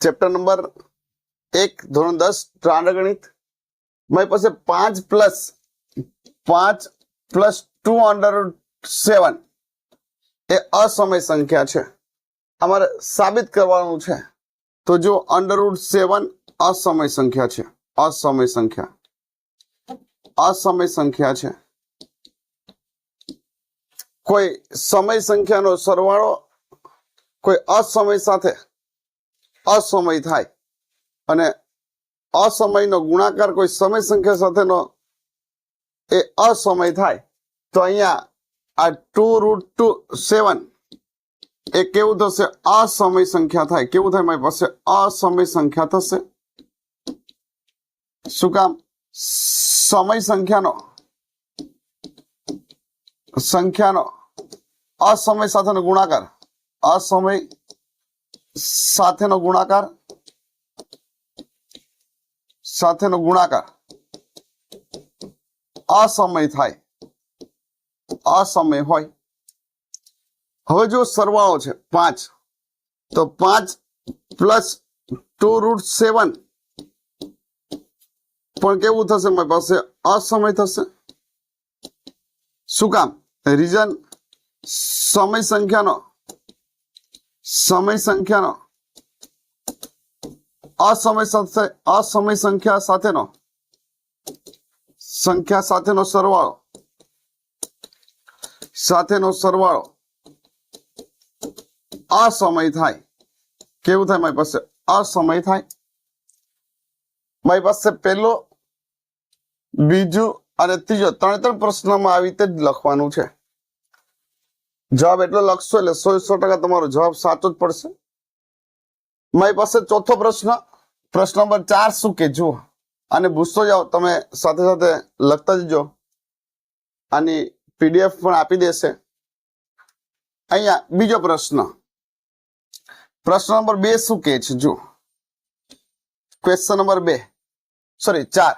Chapter number એક ધોરણ દસ પ્રાણ ગણિત મારી પાસે પાંચ પ્લસ પાંચ પ્લસ ટુ અંડર સેવન એ અસમય સંખ્યા છે. અમારે સાબિત કરવાનું છે. તો જો અંડરવુડ સેવન અસમય સંખ્યા છે. અસમય સંખ્યા. અસમય સંખ્યા છે. કોઈ સમય સંખ્યાનો સરવાળો કોઈ અસમય સાથે અસમય થાય. અને અસમયનો ગુણાકાર કોઈ સમય સંખ્યા સાથેનો એ અસમય થાય. તો અહીંયા આ ટુ રૂટ ટુ સેવન એ કેવું થશે? અસમય સંખ્યા થાય. કેવું થાય? મારી પાસે અસમય સંખ્યા થશે. શું કામ? સમય સંખ્યાનો. સંખ્યાનો અસમય સાથેનો ગુણાકાર. અસમય સાથેનો ગુણાકાર. સાથેનો ગુણાકાર. અસમય થાય. અસમય હોય. હવે જો સરવાળો છે પાંચ, તો પાંચ પ્લસ ટુ રૂટ સેવન. પણ કેવું થશે મારી પાસે? અસમય થશે. શું કામ? રીઝન સમય સંખ્યાનો સમય સંખ્યાનો. અસમય સાથે, અસમય સંખ્યા સાથેનો. સંખ્યા સાથેનો સરવાળો. સાથેનો સરવાળો. અસમય થાય. કેવું થાય? મારી પાસે અસમય થાય. મારી પાસે પહેલો, બીજું અને ત્રીજો ત્રણે ત્રણ પ્રશ્નમાં આવી રીતે જ લખવાનું છે. જવાબ એટલો લખશો એટલે સો સો ટકા તમારો જવાબ સાચો જ પડશે. મારી પાસે ચોથો પ્રશ્ન. પ્રશ્ન નંબર ચાર શું કે? જુઓ. અને ભૂસતો જાઓ. તમે સાથે સાથે લખતા જજો. આની પીડીએફ પણ આપી દેશે. અહીંયા બીજો પ્રશ્ન. પ્રશ્ન નંબર બે શું કે છે? જુઓ. ક્વેશ્ચન નંબર બે. સોરી ચાર.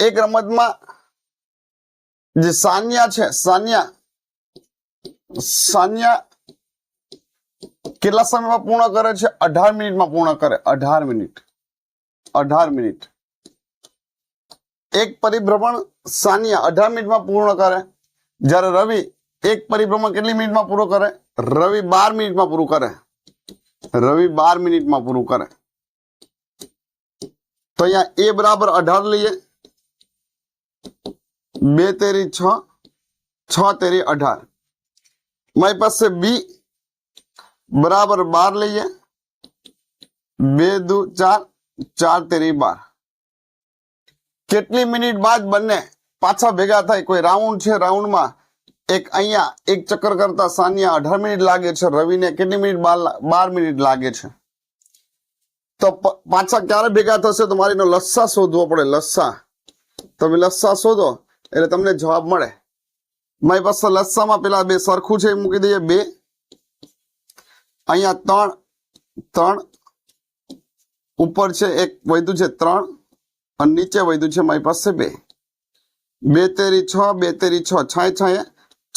એક રમતમાં જે સાનિયા છે, સાન્યા સાન્યા કેટલા સમયમાં પૂર્ણ કરે છે? અઢાર મિનિટમાં પૂર્ણ કરે. અઢાર મિનિટ. અઢાર મિનિટ. એક પરિભ્રમણ સાનિયા અઢાર મિનિટમાં પૂર્ણ કરે. જ્યારે રવિ એક પરિભ્રમણ કેટલી મિનિટમાં પૂરો કરે? રવિ બાર મિનિટમાં પૂરું કરે. રવિ બાર મિનિટમાં પૂરું કરે. તો અહીંયા એ બરાબર અઢાર લઈએ. બે તેરી છ છ તેરી અઢાર. મારી પાસે બી બરાબર બાર લઈએ. બે દુ ચાર ચાર તેરી બાર. કેટલી મિનિટ બાદ બંને પાછા ભેગા થાય? કોઈ રાઉન્ડ છે? રાઉન્ડમાં એક અહીંયા, એક ચક્કર કરતા સાનિયા અઢાર મિનિટ લાગે છે. રવિને કેટલી મિનિટ બાર મિનિટ લાગે છે? તો પાછા ક્યારે ભેગા થશે? તો મારે લસ્સા શોધવો પડે, લસ્સા. તમે લસ્સા શોધો, એટલે તમને જવાબ મળે. મારી પાસે લસ્સામાં પેલા બે, સરખું છે એ મૂકી દઈએ, બે. અહીંયા ત્રણ ત્રણ. ઉપર છે એક, વધ્યું છે ત્રણ. અને નીચે વધ્યું છે મારી પાસે બે. બે તેરી છ, બે તેરી છ. છાય છાય.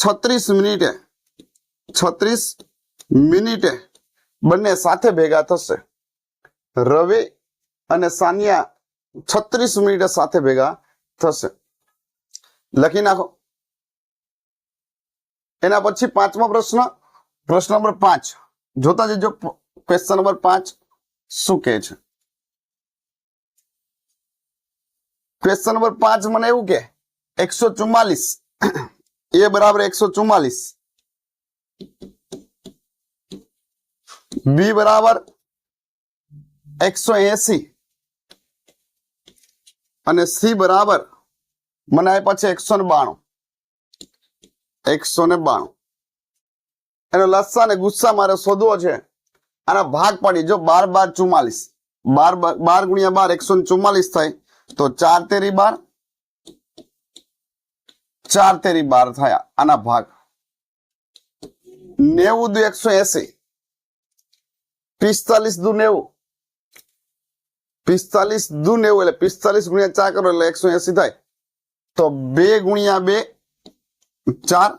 છત્રીસ મિનિટે છત્રીસ મિનિટે બંને સાથે ભેગા થશે. રવિ અને સાનિયા છત્રીસ મિનિટે સાથે ભેગા થશે. લખી નાખો. એના પછી પાંચમો પ્રશ્ન પ્રશ્ન નંબર પાંચ. જોતા જજો ક્વેશ્ચન નંબર પાંચ શું કહે છે? ક્વેશ્ચન નંબર પાંચ મને એવું કે એકસો ચુમ્માલીસ એ બરાબર એકસો ચુમ્માલીસ બી બરાબર એકસો એસી. અને સી બરાબર મને આપ્યા છે એકસો ને બાણું. એકસો ને બાણું. એનો લસ્સા ને ગુસ્સા મારે શોધવો છે. આના ભાગ પાડી, જો બાર બાર ચુમ્માલીસ. બાર બાર ગુણ્યા બાર, એકસો ને ચુમ્માલીસ થાય, તો ચાર તેરી બાર, ચાર તેરી બાર થયા, આના ભાગ. નેવું દુ એકસો એસી. પિસ્તાલીસ દુ નેવું. પિસ્તાલીસ દુ નેવું એટલે પિસ્તાલીસ ગુણ્યા ચાર કરો એટલે એકસો એસી થાય. તો બે ગુણ્યા બે ચાર.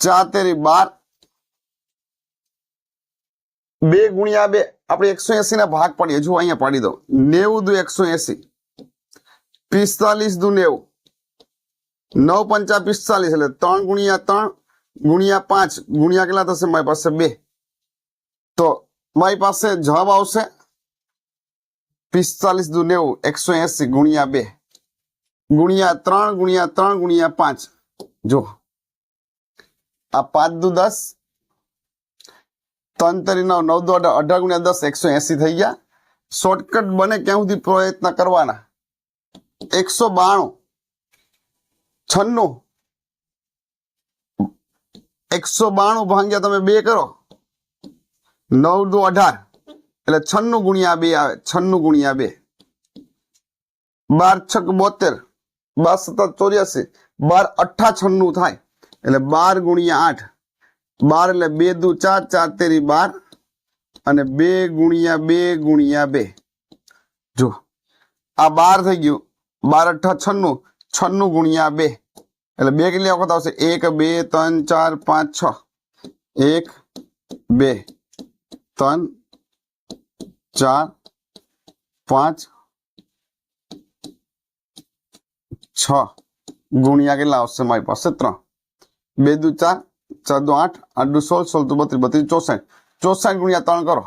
ચાર તેરી બાર. બે ગુણ્યા બે. આપણે એકસો એસી ના ભાગ પાડીએ. જો અહીંયા પાડી દો નેવું દુ એકસો એસી. પિસ્તાલીસ દુ નેવું. નવ પંચા પિસ્તાલીસ એટલે ત્રણ ગુણ્યા ત્રણ ગુણ્યા પાંચ. ગુણ્યા કેટલા થશે? મારી પાસે બે. તો મારી પાસે જવાબ આવશે પિસ્તાલીસ દુ નેવું. એકસો એસી ગુણ્યા બે. ગુણ્યા ત્રણ ગુણ્યા ત્રણ ગુણ્યા પાંચ. જો, આ પાંચ દુ દસ, ત્રણ તરી નવ નવ દો અઢાર ગુણ્યા દસ, એકસો એસી થઈ ગયા. શોર્ટકટ બને ક્યાં સુધી પ્રયત્ન કરવાના? એકસો બાણું, છન્નું, એકસો બાણું ભાંગ્યા તમે બે કરો. નવ દુ અઢાર, એટલે છન્નું ગુણ્યા બે આવે, છન્નું ગુણ્યા બે. બાર છક બોતેર બાર સતત ચોર્યાસી, બાર અઠ્ઠા છન્નું થાય. એટલે બાર ગુણ્યા આઠ. બાર એટલે બે દુ ચાર ચાર તેરી બાર. અને બે ગુણ્યા બે ગુણ્યા બે. જો, આ બાર થઈ ગયું. બાર અઠ્ઠા છન્નું છન્નું ગુણ્યા બે. એટલે બે કેટલી વખત આવશે? એક, બે, ત્રણ, ચાર, પાંચ, છ. એક, બે, ત્રણ, ચાર, પાંચ છ ગુણ્યા કેટલા આવશે મારી પાસે? ત્રણ બે દુ ચાર ચાર દુ આઠ આઠ દુ સોળ સોળ દુ બત્રીસ બત્રીસ ચોસઠ. ચોસઠ ગુણ્યા ત્રણ કરો.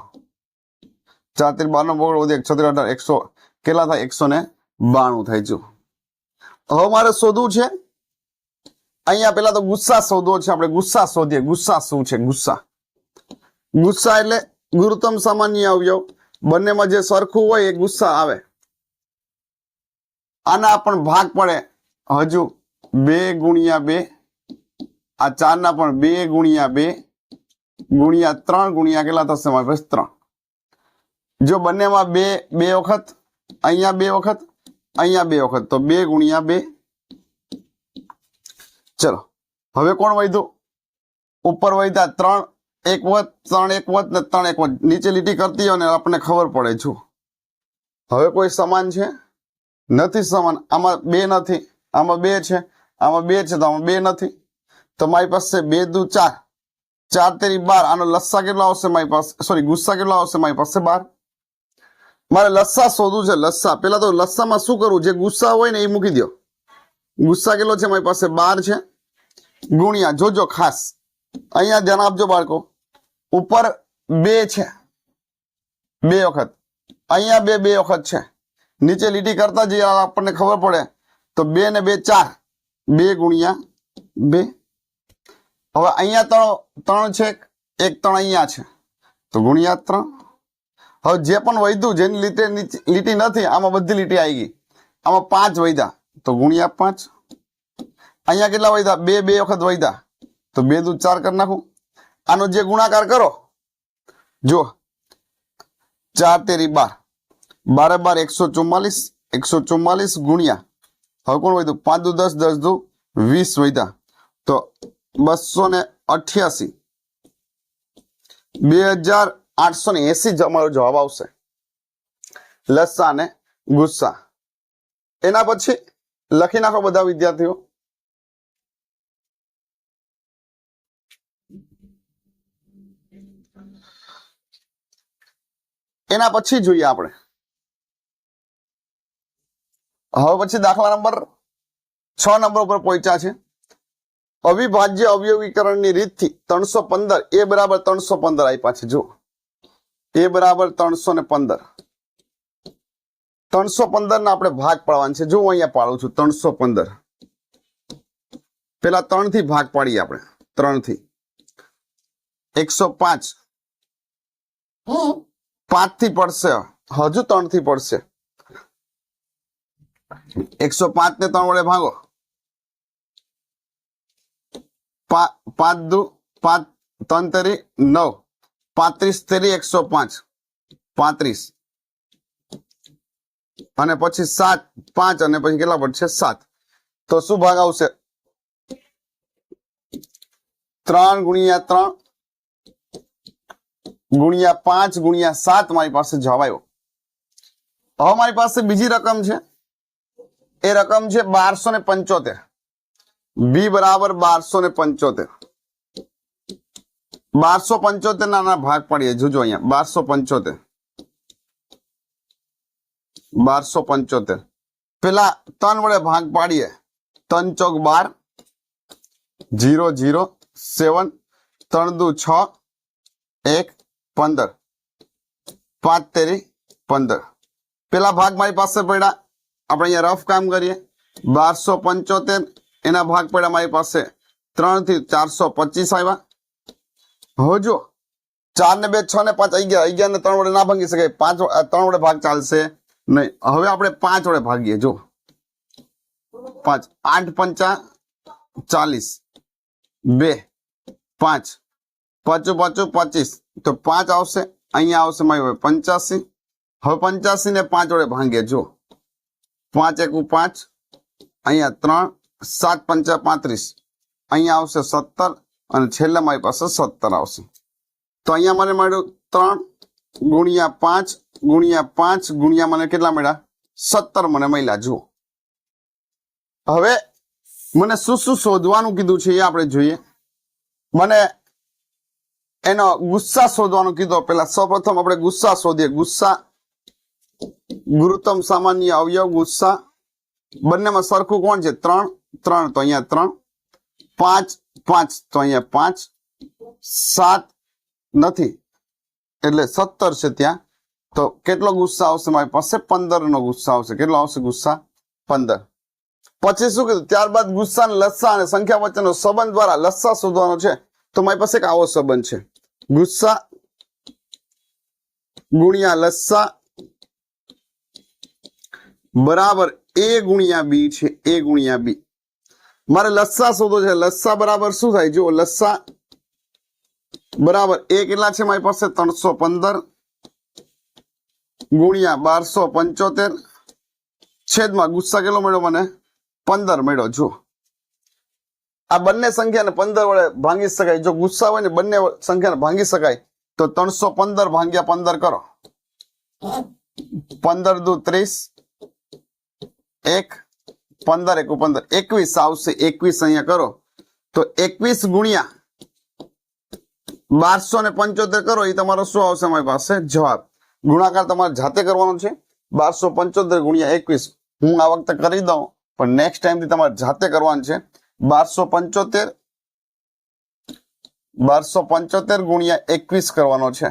ચાર બાર નો બગડો વધી એક છત્રીસ અઢાર એકસો કેટલા થાય? એકસો ને બાણું થાય જો. હવે મારે શોધવું છે. અહીંયા પેલા તો ગુસ્સા શોધવો છે. આપણે ગુસ્સા શોધીએ. ગુસ્સા શું છે? ગુસ્સા. ગુસ્સા એટલે ગુરુત્તમ સામાન્ય અવયવ. બંનેમાં જે સરખું હોય એ ગુસ્સા આવે. આના પણ ભાગ પડે. હજુ બે ગુણ્યા બે. આ ચારના પણ બે ગુણ્યા બે. ગુણ્યા ત્રણ ગુણ્યા કેટલા થશે મારી પાસે? ત્રણ. જો બંનેમાં બે બે વખત, અહીંયા બે વખત, અહીંયા બે વખત. તો બે ગુણ્યા બે. ચલો. હવે કોણ વધ્યું? ઉપર વધ્યા ત્રણ એક વધ ત્રણ એક વધ ને ત્રણ એક વધ નીચે લીટી કરતી હોય ને આપણને ખબર પડે. છું હવે કોઈ સમાન છે? નથી સમાન. આમાં બે નથી. આમાં બે છે. આમાં બે છે તો આમાં બે નથી. તો મારી પાસે બે દુ ચાર. ચાર તેરી બાર. આનો લસ્સા કેટલો આવશે મારી પાસે? સોરી ગુસ્સા કેટલો આવશે મારી પાસે? બાર. મારે લસ્સા શોધવું છે લસ્સા પેલા તો લસ્સામાં શું કરવું? જે ગુસ્સા હોય ને એ મૂકી દો ગુસ્સા કેટલો છે મારી પાસે? બાર છે. ગુણ્યા, જોજો ખાસ. અહીંયા ધ્યાન આપજો બાળકો. ઉપર બે છે. બે વખત. અહીંયા બે બે વખત છે. નીચે લીટી કરતા જઈએ આપણને ખબર પડે. તો બે ને બે ચાર. બે ગુણ્યા બે. હવે અહીંયા ત્રણ ત્રણ છે એક ત્રણ અહીંયા છે. તો ગુણ્યા ત્રણ. હવે જે પણ વૈધું જેની લીટે લીટી નથી, આમાં બધી લીટી આવી ગઈ. આમાં પાંચ વૈધા તો ગુણ્યા પાંચ. અહીંયા કેટલા વૈધા બે બે વખત વૈધા તો બે દૂધ ચાર કરી નાખું. આનો જે ગુણાકાર કરો જો ચાર તેરી બાર. બારે બાર એકસો ચુમ્માલીસ એકસો ચુમ્માલીસ ગુણ્યા. હવે કોણ વધ્યું? પાંચ દુ દસ દસ દુ વીસ વધ્યા. તો બસો ને અઠ્યાસી. બે હજાર આઠસો ને એસી અમારો જવાબ આવશે. લસ્સા અને ગુસ્સા. એના પછી લખી નાખો બધા વિદ્યાર્થીઓ. એના પછી જોઈએ આપણે. હવે પછી દાખલા નંબર છ નંબર ઉપર પહોંચ્યા છે. અવિભાજ્ય અવયવીકરણની રીતથી ત્રણસો પંદર એ બરાબર ત્રણસો પંદર આપ્યા છે જો એ બરાબર ત્રણસો ને પંદર. ત્રણસો પંદર ના આપણે ભાગ પાડવાનો છે. જો હું અહીંયા પાડું છું ત્રણસો પંદર. પેલા ત્રણથી ભાગ પાડીએ આપણે ત્રણથી એકસો પાંચ. પાંચથી પડશે હજુ ત્રણથી પડશે. એકસો પાંચ ને ત્રણ વડે ભાગો. પાંચ દુ, પાંચ, ત્રણ તરી, નવ. પાંત્રીસ તેરી, એકસો પાંચ. પાંત્રીસ. અને પછી સાત, પાંચ અને પછી કેટલા પડશે? સાત. તો શું ભાગ આવશે? ત્રણ ગુણ્યા ત્રણ ગુણ્યા પાંચ ગુણ્યા સાત મારી પાસે જવાબ આવ્યો હવે મારી પાસે બીજી રકમ છે. એ રકમ છે બારસો ને પંચોતેર બી બરાબર બારસો ને પંચોતેર બારસો પંચોતેર ના ભાગ પાડીએ જોજો અહીંયા બારસો પંચોતેર બારસો પંચોતેર પેલા ત્રણ વડે ભાગ પાડીએ ત્રણ ચોક બાર જીરો જીરો સેવન ત્રણ દુ છ એક પંદર પાંચ તેરી પંદર પેલા ભાગ મારી પાસે પડ્યા આપણે અહીંયા રફ કામ કરીએ. બારસો પંચોતેર, એના ભાગ પડ્યા મારી પાસે ત્રણથી ચારસો પચીસ આવ્યા. હવે જો ચાર ને બે, છ ને પાંચ, અગિયાર અગિયાર ને ત્રણ વડે ના ભાગી શકાય. પાંચ ત્રણ વડે ભાગ ચાલશે નહીં. હવે આપણે પાંચ વડે ભાગીએ જો પાંચ, આઠ પંચા ચાલીસ. બે, પાંચ. પાછું પાછું પચીસ. તો પાંચ આવશે, અહીંયા આવશે મારી પંચ્યાસી. હવે પંચ્યાસી ને પાંચ વડે ભાંગીએ જો પાંચ એકુ પાંચ, અહીંયા ત્રણ, સાત પંચા પાંત્રીસ. અહીંયા આવશે સત્તર અને છેલ્લે મારી પાસે સત્તર આવશે. તો અહીંયા મને મળ્યું ત્રણ ગુણ્યા પાંચ ગુણ્યા પાંચ, ગુણ્યા મને કેટલા મળ્યા? સત્તર મને મળ્યા, જુઓ. હવે મને શું શું શોધવાનું કીધું છે એ આપણે જોઈએ. મને એનો ગુસ્સા શોધવાનું કીધો. પેલા સૌપ્રથમ આપણે ગુસ્સા શોધીએ. ગુસ્સા ગુરુત્તમ સામાન્ય અવયવ ગુસ્સા. બંનેમાં સરખું કોણ છે? ત્રણ. ત્રણ. તો અહીંયા ત્રણ. પાંચ. પાંચ. તો અહીંયા પાંચ. સાત નથી. એટલે સત્તર છે ત્યાં. તો કેટલો ગુસ્સા આવશે મારી પાસે? પંદર નો ગુસ્સા આવશે. કેટલો આવશે ગુસ્સા? પંદર. પછી શું કીધું? ત્યારબાદ ગુસ્સા અને લસ્સા અને સંખ્યા વચ્ચેનો સંબંધ દ્વારા લસ્સા શોધવાનો છે. તો મારી પાસે એક આવો સંબંધ છે. ગુસ્સા ગુણ્યા લસ્સા બરાબર એ ગુણ્યા બી છે, એ ગુણ્યા બી. મારે લસ્સા શોધો છે લસ્સા બરાબર શું થાય? જો લસ્સા બરાબર એ કેટલા છે મારી પાસે? ત્રણસો પંદર ગુણ્યા બારસો પંચોતેર. છેદમાં ગુસ્સા કેટલો મળ્યો મને? પંદર મળ્યો જો આ બંને સંખ્યાને પંદર વડે ભાંગી શકાય. જો ગુસ્સા હોય ને બંને સંખ્યાને ભાંગી શકાય, તો ત્રણસો પંદર ભાંગ્યા પંદર કરો. પંદર દુ ત્રીસ. એક, પંદર એકુ પંદર એકવીસ આવશે, એકવીસ અહીંયા કરો. તો એકવીસ ગુણ્યા બારસો ને પંચોતેર કરો એ તમારો શું આવશે અમારી પાસે? જવાબ. ગુણાકાર તમારે જાતે કરવાનો છે. બારસો પંચોતેર ગુણ્યા એકવીસ. હું આ વખતે કરી દઉં, પણ નેક્સ્ટ ટાઈમથી તમારે જાતે કરવાનું છે. બારસો પંચોતેર બારસો પંચોતેર ગુણ્યા એકવીસ કરવાનો છે.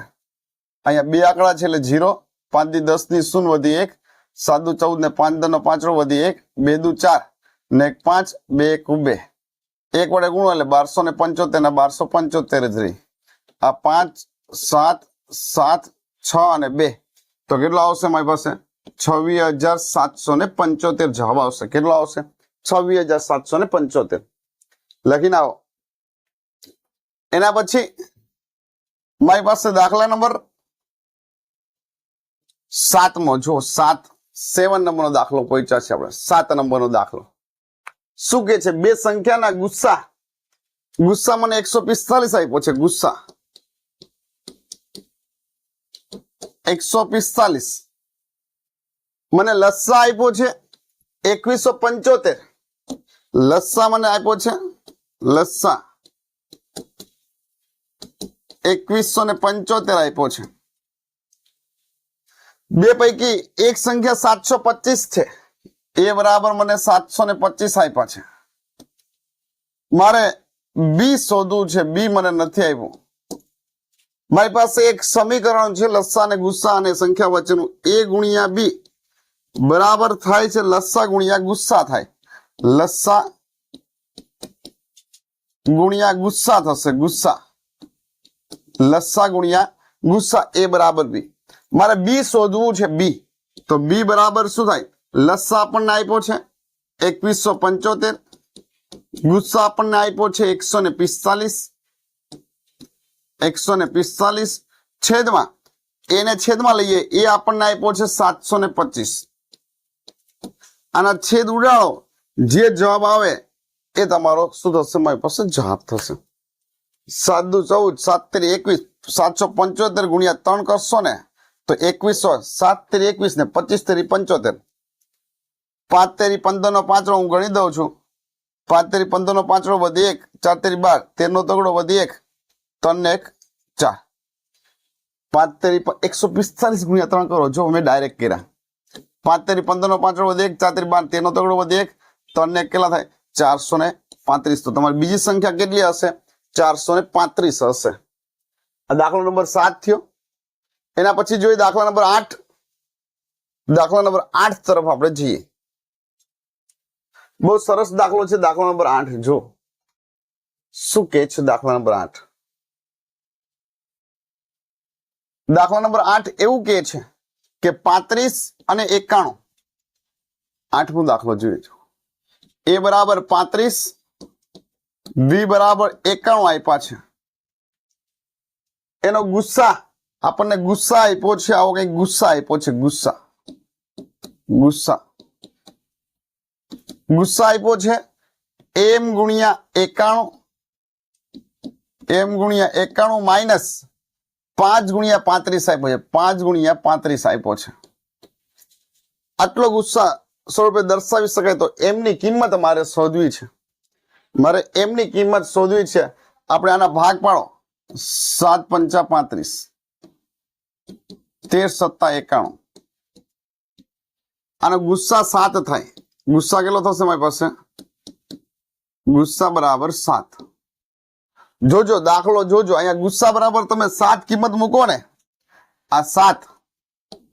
અહીંયા બે આંકડા છે એટલે જીરો પાંચથી દસની શૂન્ય વધી એક. સાત ચૌદ ને પાંચ દર નો પાંચડો વધી એક, બે દુ ચાર, ને એક પાંચ, બે એક બે. એક વડે ગુણો એટલે બારસો ને પંચોતેર ને બારસો પંચોતેર જ રહી. આ પાંચ, સાત સાત, છ અને બે. તો કેટલો આવશે મારી પાસે? છવ્વીસ હજાર સાતસો ને પંચોતેર જવાબ આવશે. કેટલો આવશે? છવ્વીસ હજાર સાતસો ને પંચોતેર. લખીને આવો. એના પછી મારી પાસે દાખલા નંબર સાતમો. જો સાત સેવન નંબરનો દાખલો પહોંચ્યા છે આપણે. સાત નંબરનો દાખલો. શું કે છે? બે સંખ્યાના ગુસ્સા. ગુસ્સા મને એકસો પિસ્તાલીસ આપ્યો છે, ગુસ્સા. એકસો પિસ્તાલીસ. મને લસ્સા આપ્યો છે, એકવીસો પંચોતેર. લસ્સા મને આપ્યો છે, લસ્સા. એકવીસો ને પંચોતેર આપ્યો છે. બે પૈકી એક સંખ્યા સાતસો પચીસ છે. એ બરાબર મને સાતસો ને પચીસ આપ્યા છે. મારે બી શોધવું છે. બી મને નથી આવ્યું મારી પાસે એક સમીકરણ છે, લસ્સા અને ગુસ્સા અને સંખ્યા વચ્ચેનું. એ ગુણ્યા બી બરાબર થાય છે, લસ્સા ગુણ્યા ગુસ્સા થાય. લસ્સા ગુણ્યા ગુસ્સા થશે, ગુસ્સા. લસ્સા ગુણ્યા ગુસ્સા, એ બરાબર બી. મારે બી શોધવું છે, બી. તો બી બરાબર શું થાય? લસ્સા આપણને આપ્યો છે એકવીસો પંચોતેર. ગુસ્સા આપણને આપ્યો છે એકસો ને પિસ્તાલીસ. એકસો ને પિસ્તાલીસ. છેદમાં, એને છેદમાં લઈએ, એ આપણને આપ્યો છે સાતસો ને પચીસ. આના છેદ ઉડાડો. જે જવાબ આવે, એ તમારો શું થશે મારી પાસે જવાબ થશે. સાત દુ ચૌદ, સાત તેર, એકવીસ, સાતસો પંચોતેર ગુણ્યા ત્રણ કરશો ને તો એકવીસો સાત તેરી એકવીસ ને પચીસ તેરી પંચોતેર. પાંચ તેરી પંદર નો પાંચડો હું ગણી દઉં છું. પાંચ તેરી પંદર નો પાંચડો વધી એક, ચાર તેરી બાર, તેર નો તગડો વધી એક, ત્રણ એક, ચાર. પાંચ તેરી એકસો પિસ્તાલીસ ગુણ્યા ત્રણ કરો, જો મેં ડાયરેક્ટ કર્યા. પાંચ તેરી પંદર નો પાંચ વધે એક, ચાર તેરી બાર તેનો તગડો વધે એક, ત્રણ એક કેટલા થાય? ચારસો ને પાંત્રીસ. તો તમારી બીજી સંખ્યા કેટલી હશે? ચારસો ને પાંત્રીસ હશે. આ દાખલો નંબર સાત થયો. એના પછી જોઈએ દાખલા નંબર આઠ. દાખલા નંબર આઠ તરફ આપણે જઈએ. બહુ સરસ દાખલો છે દાખલા નંબર આઠ, જો. શું કે છે દાખલા નંબર આઠ? દાખલા નંબર આઠ એવું કે છે કે પાંત્રીસ અને એકાણું. આઠમો દાખલો જોઈએ છો એ બરાબર પાંત્રીસ, બી બરાબર એકાણું આપ્યા છે. એનો ગુસ્સા આપણને ગુસ્સા આપ્યો છે, આવો કઈ ગુસ્સા આપ્યો છે, ગુસ્સા. ગુસ્સા. ગુસ્સા આપ્યો છે, એમ ગુણ્યા એકાણું. એમ ગુણ્યા એકાણું માઇનસ પાંચ ગુણ્યા પાંત્રીસ આપ્યો છે, પાંચ ગુણ્યા પાંત્રીસ આપ્યો છે. આટલો ગુસ્સા સ્વરૂપે દર્શાવી શકાય તો એમની કિંમત મારે શોધવી છે. મારે એમની કિંમત શોધવી છે. આપણે આના ભાગ પાડો. સાત પંચા પાંત્રીસ. તેર સત્તા એકાણું. અને ગુસ્સા સાત થાય. ગુસ્સા કેટલો થશે મારી પાસે? ગુસ્સા બરાબર સાત. જોજો, દાખલો જોજો. અહીંયા ગુસ્સા બરાબર તમે સાત કિંમત મૂકો ને. આ સાત.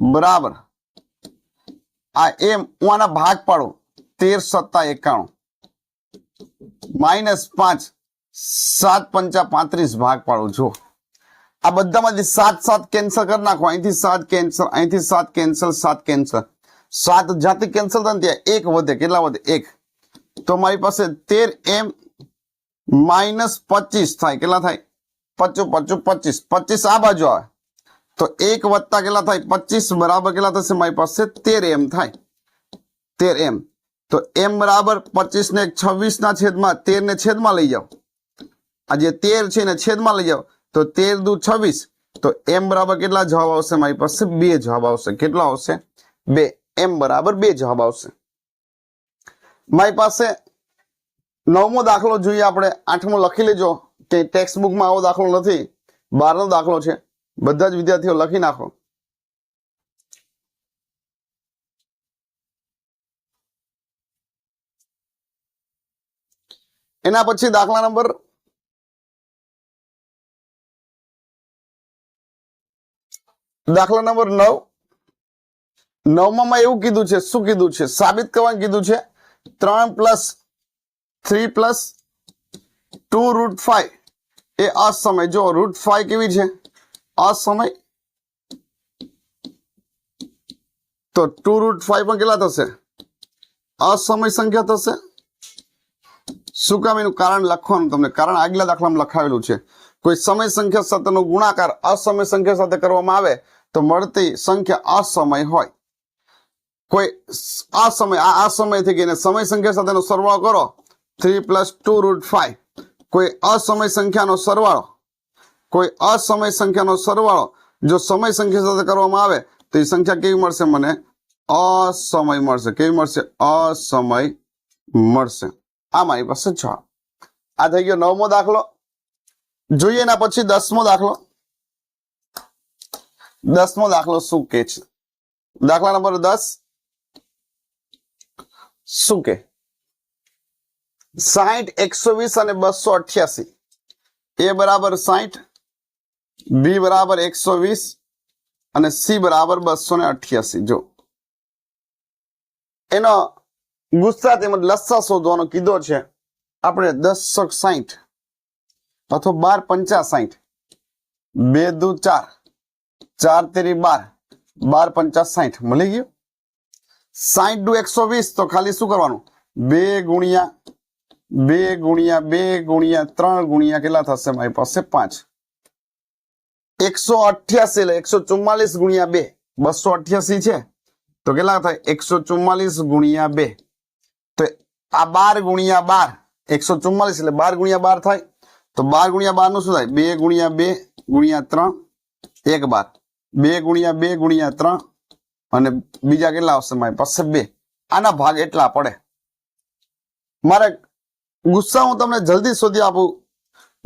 બરાબર. આ એમ, હું આના ભાગ પાડું. તેર સત્તા એકાણું. માઇનસ પાંચ. સાત પંચા પાંત્રીસ ભાગ પાડું. જો આ બધામાંથી સાત સાત કેન્સલ કરી નાખો. અહીંથી સાત કેન્સલ અહીંથી સાત કેન્સલ સાત કેન્સલ સાત જાતિ કેન્સલ થાય ત્યાં એક વધે. કેટલા વધે? એક. તો મારી પાસે તેર એમ માઇનસ પચીસ થાય. કેટલા થાય? પચું પચું, પચીસ. પચીસ આ બાજુ આવે. તો એક વત્તા કેટલા થાય? પચીસ બરાબર કેટલા થશે? મારી પાસે તેર એમ થાય. તેર એમ. તો એમ બરાબર પચીસ ને છવ્વીસ ના છેદમાં તેર ને છેદમાં લઈ જાઓ. આ જે તેર છે એને છેદમાં લઈ જાઓ. તો તેર દુ છવ્વીસ. તો એમ બરાબર કેટલા જવાબ આવશે? મારી પાસે બે જવાબ આવશે. કેટલા આવશે? બે. એમ બરાબર બે જવાબ આવશે. મારી પાસે નવમો દાખલો જોઈએ આપણે. આઠમો લખી લેજો. કે ટેક્સ્ટ બુકમાં આવો દાખલો નથી. બારનો દાખલો છે. બધા જ વિદ્યાર્થીઓ લખી નાખો. એના પછી દાખલા નંબર દાખલા નંબર નવ. નવમાં એવું કીધું છે, શું કીધું છે? સાબિત કરવાનું કીધું છે, ત્રણ plus three plus two root five એ અસમય. જો, રૂટ ફાઈવ કેવી છે? અસમય. તો ટુ રૂટ ફાઈવ પણ કેટલા થશે? અસમય સંખ્યા થશે. શું કામ એનું કારણ લખવાનું તમને? કારણ આગલા દાખલામાં લખાવેલું છે. કોઈ સમય સંખ્યા સાથેનો ગુણાકાર અસમય સંખ્યા સાથે કરવામાં આવે તો મળતી સંખ્યા અસમય હોય. કોઈ આ સમય, આ અસમયથી સમય થઈ ગઈ સમય સંખ્યા સાથેનો સરવાળો કરો three plus two root five કોઈ અસમય સંખ્યાનો સરવાળો, કોઈ અસમય સંખ્યાનો સરવાળો જો સમય સંખ્યા સાથે કરવામાં આવે તો એ સંખ્યા કેવી મળશે મને? અસમય મળશે. કેવી મળશે? અસમય મળશે. આ મારી પાસે જવાબ આ થઈ ગયો નવમો દાખલો. જોઈએ એના પછી દસમો દાખલો. દસમો દાખલો શું કે છે? દાખલા નંબર દસ. શું કે? સાહીઠ એકસો વીસ અને બસો અઠ્યાસી. એ બરાબર સાહીઠ બી બરાબર એકસો વીસ અને સી બરાબર બસો ને અઠ્યાસી. જો. એનો ગુસ્સા તેમજ લસ્સા શોધવાનો કીધો છે. આપણે દસ સાહીઠ અથવા બાર પંચા સાહીઠ બે દુ ચાર. ચાર તેરી બાર. બાર પંચા સાહીઠ મળી ગયું? સાહીઠ દુ એકસો વીસ. તો ખાલી શું કરવાનું? બે ગુણ્યા બે ગુણ્યા બે ગુણ્યા ત્રણ ગુણ્યા કેટલા થશે? મારી પાસે પાંચ. એકસો અઠ્યાસી એટલે એકસો ચુમ્માલીસ ગુણ્યા બે. બસો અઠ્યાસી છે. તો કેટલા થાય? એકસો ચુમ્માલીસ ગુણ્યા બે. તો આ બાર ગુણ્યા બાર. એકસો ચુમ્માલીસ એટલે બાર ગુણ્યા બાર થાય. તો બાર ગુણ્યા બારનું શું થાય? બે ગુણ્યા બે ગુણ્યા ત્રણ, એક બાર. બે ગુણ્યા બે ગુણ્યા ત્રણ અને બીજા કેટલા આવશે મારી પાસે બે. આના ભાગ એટલા પડે. મારે ગુસ્સા હું તમને જલ્દી શોધી આપું.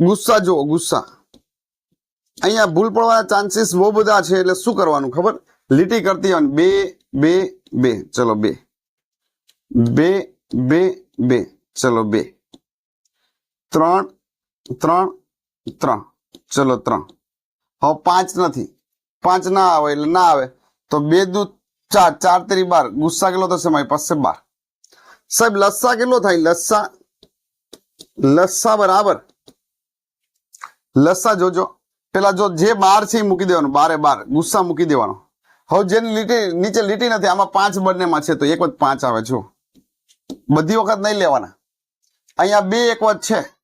ગુસ્સા જુઓ, ગુસ્સા. અહીંયા ભૂલ પડવાના ચાન્સીસ બહુ બધા છે એટલે શું કરવાનું ખબર? લીટી કરતી હોય બે બે બે. ચલો બે. બે બે બે. ચલો બે. ત્રણ ત્રણ ત્રણ. ચલો ત્રણ. હવે પાંચ નથી. પાંચ ના આવે એટલે ના આવે. તો બે દુ ચાર ચાર તેરી બાર. ગુસ્સા કેટલો થશે મારી પાસે બાર? સાહેબ, લસ્સા કેટલો થાય? લસ્સા લસ્સા બરાબર. લસ્સા જોજો. પેલા જો જે બાર છે એ મૂકી દેવાનું. બારે બાર. ગુસ્સા મૂકી દેવાનો. હવે જેની લીટી, નીચે લીટી નથી, આમાં પાંચ બંનેમાં છે, તો એક વખત પાંચ આવે. જો. બધી વખત નહીં લેવાના. અહીંયા બે એક વખત છે.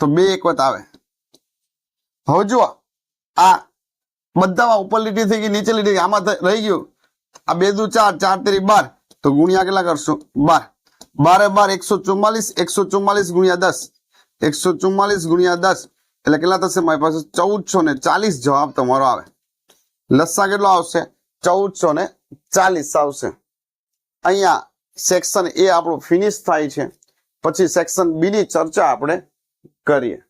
તો બે એક વખત આવે. હવે જુઓ, આ બધામાં ઉપર લીટી થઈ ગઈ, નીચે લીટી આમાં રહી ગયું. આ બે દુ ચાર ચાર તેરી બાર. તો ગુણ્યા કેટલા કરશું? બાર. બારે બાર એકસો ચુમ્માલીસ એકસો ચુમ્માલીસ ગુણ્યા દસ. એકસો ચુમ્માલીસ ગુણ્યા દસ. એટલે કેટલા થશે? મારી પાસે ચૌદસો ને ચાલીસ જવાબ તમારો આવે. લસ્સા કેટલો આવશે? ચૌદસો ને ચાલીસ આવશે. અહીંયા સેક્શન એ આપણું ફિનિશ થાય છે. પછી સેક્શન બી ની ચર્ચા આપણે કરીએ.